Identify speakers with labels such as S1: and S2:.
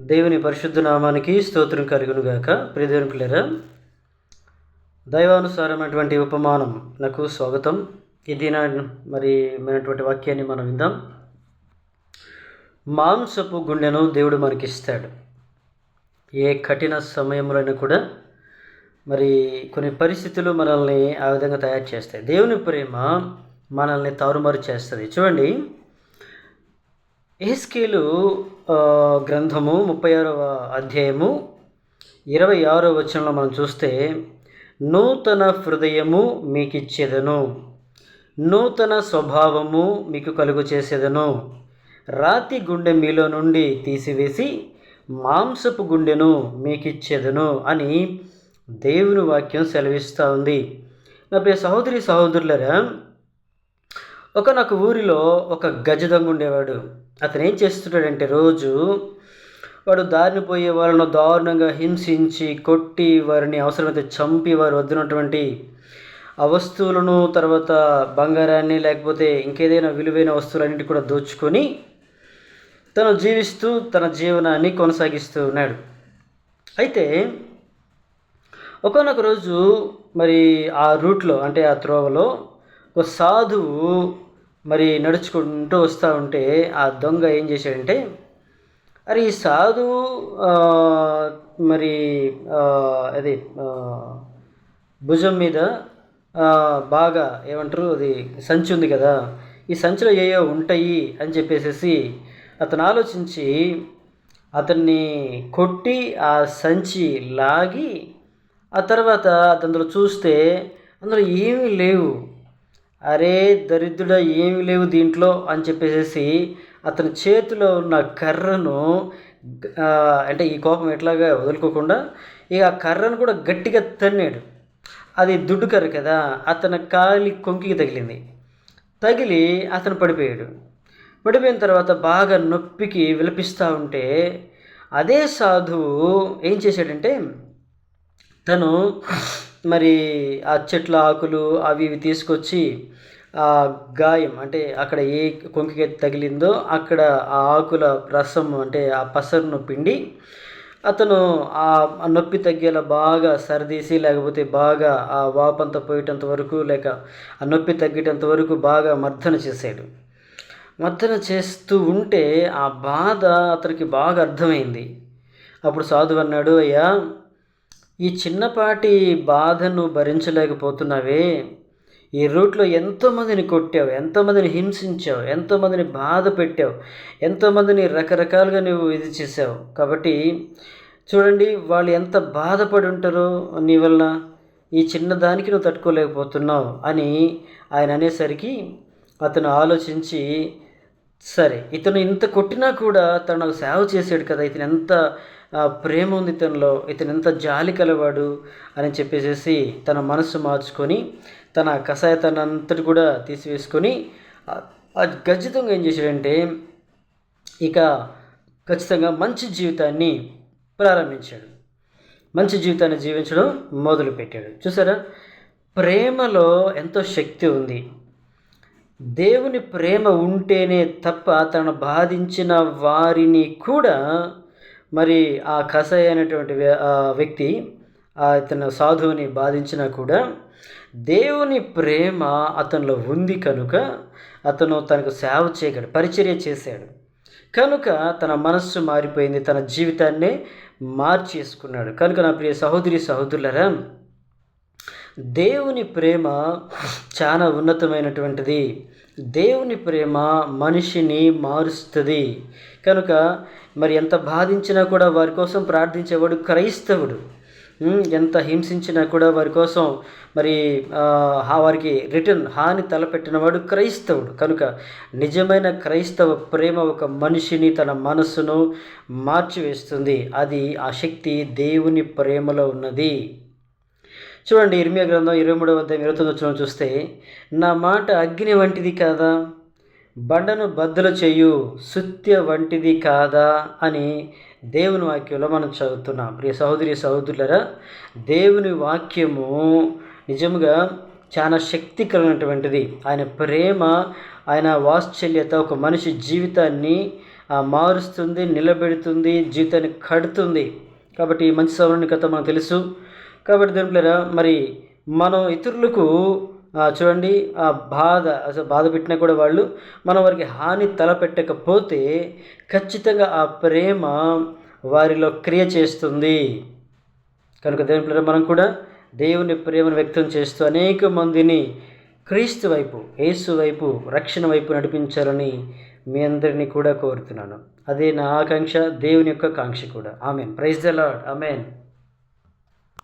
S1: దేవుని పరిశుద్ధ నామానికి స్తోత్రం కలుగును గాక ప్రియదేవుని పిల్లరా దైవానుసారమైనటువంటి ఉపమానం నాకు స్వాగతం. ఇది నా మరి మనటువంటి వాక్యాన్ని మనం విందాం. మాంసపు గుండెను దేవుడు మనకిస్తాడు ఏ కఠిన సమయంలోనైనా కూడా మరి కొన్ని పరిస్థితులు మనల్ని ఆ విధంగా తయారు చేస్తాయి. దేవుని ప్రేమ మనల్ని తారుమారు చేస్తుంది. చూడండి ఎహెస్కేలు గ్రంథము ముప్పై ఆరవ అధ్యాయము ఇరవై ఆరో వచనంలో మనం చూస్తే నూతన హృదయము మీకు ఇచ్చేదను నూతన స్వభావము మీకు కలుగు చేసేదను. రాతి గుండె మీలో నుండి తీసివేసి మాంసపు గుండెను మీకు ఇచ్చేదను అని దేవుని వాక్యం సెలవిస్తూ ఉంది. నా ప్రియ సహోదరి సహోదరులరా ఒకనొక ఊరిలో ఒక గజ దొంగ ఉండేవాడు. అతను ఏం చేస్తున్నాడంటే రోజు వాడు దారిని పోయే వాళ్ళను దారుణంగా హింసించి కొట్టి వారిని అవసరమైతే చంపి వారు వద్దనటువంటి ఆ వస్తువులను తర్వాత బంగారాన్ని లేకపోతే ఇంకేదైనా విలువైన వస్తువులన్నిటి కూడా దోచుకొని తను జీవిస్తూ తన జీవనాన్ని కొనసాగిస్తూ ఉన్నాడు. అయితే ఒకనొక రోజు మరి ఆ రూట్లో అంటే ఆ త్రోవలో ఒక సాధువు మరి నడుచుకుంటూ వస్తూ ఉంటే ఆ దొంగ ఏం చేశాడంటే అరే ఈ సాధువు మరి అది భుజం మీద బాగా ఏమంటారు అది సంచి ఉంది కదా ఈ సంచిలో ఏయో ఉంటాయి అని చెప్పేసేసి అతను ఆలోచించి అతన్ని కొట్టి ఆ సంచి లాగి ఆ తర్వాత అందులో చూస్తే అందులో ఏమీ లేవు. అరే దరిద్రుడ ఏమీ లేవు దీంట్లో అని చెప్పేసి అతని చేతిలో ఉన్న కర్రను అంటే ఈ కోపం ఎట్లాగా వదులుకోకుండా ఇక ఆ కర్రను కూడా గట్టిగా తన్నాడు. అది దుడ్డు కర్ర కదా అతని కాలి కొంకికి తగిలింది. తగిలి అతను పడిపోయాడు. పడిపోయిన తర్వాత బాగా నొప్పికి విలపిస్తూ ఉంటే అదే సాధువు ఏం చేశాడంటే తను మరి ఆ చెట్ల ఆకులు అవి ఇవి తీసుకొచ్చి ఆ గాయం అంటే అక్కడ ఏ కొంకికి తగిలిందో అక్కడ ఆ ఆకుల రసం అంటే ఆ పసరును పిండి అతను ఆ ఆ నొప్పి తగ్గేలా బాగా సరిదీసి లేకపోతే బాగా ఆ వాపంతా పోయేటంత వరకు లేక ఆ నొప్పి తగ్గేటంత వరకు బాగా మర్దన చేశాడు. మర్దన చేస్తూ ఉంటే ఆ బాధ అతనికి బాగా అర్థమైంది. అప్పుడు సాధువు అన్నాడు అయ్యా ఈ చిన్నపాటి బాధను భరించలేకపోతున్నావే. ఈ రూట్లో ఎంతోమందిని కొట్టావు ఎంతోమందిని హింసించావు ఎంతోమందిని బాధ పెట్టావు ఎంతోమందిని రకరకాలుగా నువ్వు ఇది చేసావు కాబట్టి చూడండి వాళ్ళు ఎంత బాధపడి ఉంటారో నీ వలన ఈ చిన్నదానికి నువ్వు తట్టుకోలేకపోతున్నావు అని ఆయన అనేసరికి అతను ఆలోచించి సరే ఇతను ఇంత కొట్టినా కూడా తను నాకు సేవ చేశాడు కదా ఇతను ఎంత ప్రేమ ఉంది ఇతనిలో ఇతను ఎంత జాలి కలవాడు అని చెప్పేసేసి తన మనస్సు మార్చుకొని తన కషాయతనంతటి కూడా తీసివేసుకొని ఖచ్చితంగా ఏం చేశాడంటే ఇక ఖచ్చితంగా మంచి జీవితాన్ని ప్రారంభించాడు. మంచి జీవితాన్ని జీవించడం మొదలుపెట్టాడు. చూసారా? ప్రేమలో ఎంతో శక్తి ఉంది. దేవుని ప్రేమ ఉంటేనే తప్ప తనను బాధించిన వారిని కూడా మరి ఆ కసాయి అయినటువంటి వ్య- వ్యక్తి ఆ ఇతను సాధువుని బాధించినా కూడా దేవుని ప్రేమ అతనిలో ఉంది కనుక అతను తనకు సేవ చేయగలడు పరిచర్య చేశాడు. కనుక తన మనస్సు మారిపోయింది తన జీవితాన్ని మార్చేసుకున్నాడు. కనుక నా ప్రియ సహోదరి సహోదరులరా దేవుని ప్రేమ చాలా ఉన్నతమైనటువంటిది. దేవుని ప్రేమ మనిషిని మారుస్తుంది. కనుక మరి ఎంత బాధించినా కూడా వారి కోసం ప్రార్థించేవాడు క్రైస్తవుడు. ఎంత హింసించినా కూడా వారి కోసం మరి హా- వారికి రిటర్న్ హాని తలపెట్టినవాడు క్రైస్తవుడు. కనుక నిజమైన క్రైస్తవ ప్రేమ ఒక మనిషిని తన మనస్సును మార్చివేస్తుంది. అది ఆ శక్తి దేవుని ప్రేమలో ఉన్నది. చూడండి ఇర్మియా గ్రంథం ఇరవై మూడవ అధ్యాయం ఇరవై తొమ్మిది చూస్తే నా మాట అగ్ని వంటిది కాదా? బండను బద్దలు చేయు సుత్య వంటిది కాదా? అని దేవుని వాక్యంలో మనం చదువుతున్నాం. ప్రియ సహోదరి సహోదరులరా దేవుని వాక్యము నిజముగా చాలా శక్తి కలిగినటువంటిది ఆయన ప్రేమ ఆయన వాత్సల్యత ఒక మనిషి జీవితాన్ని మారుస్తుంది నిలబెడుతుంది జీవితాన్ని కడుతుంది. కాబట్టి మంచి సవరణ కథ మనకు తెలుసు. కాబట్టి దేనిప్లేరా మరి మనం ఇతరులకు చూడండి ఆ బాధ అసలు బాధ పెట్టినా కూడా వాళ్ళు మనం వారికి హాని తలపెట్టకపోతే ఖచ్చితంగా ఆ ప్రేమ వారిలో క్రియ చేస్తుంది. కనుక దేవుని మనం కూడా దేవుని ప్రేమను వ్యక్తం చేస్తూ అనేక మందిని క్రీస్తు వైపు యేసు వైపు రక్షణ వైపు నడిపించాలని మీ అందరినీ కూడా కోరుతున్నాను. అదే నా ఆకాంక్ష దేవుని యొక్క కాంక్ష కూడా. Amen. Praise the lord amen.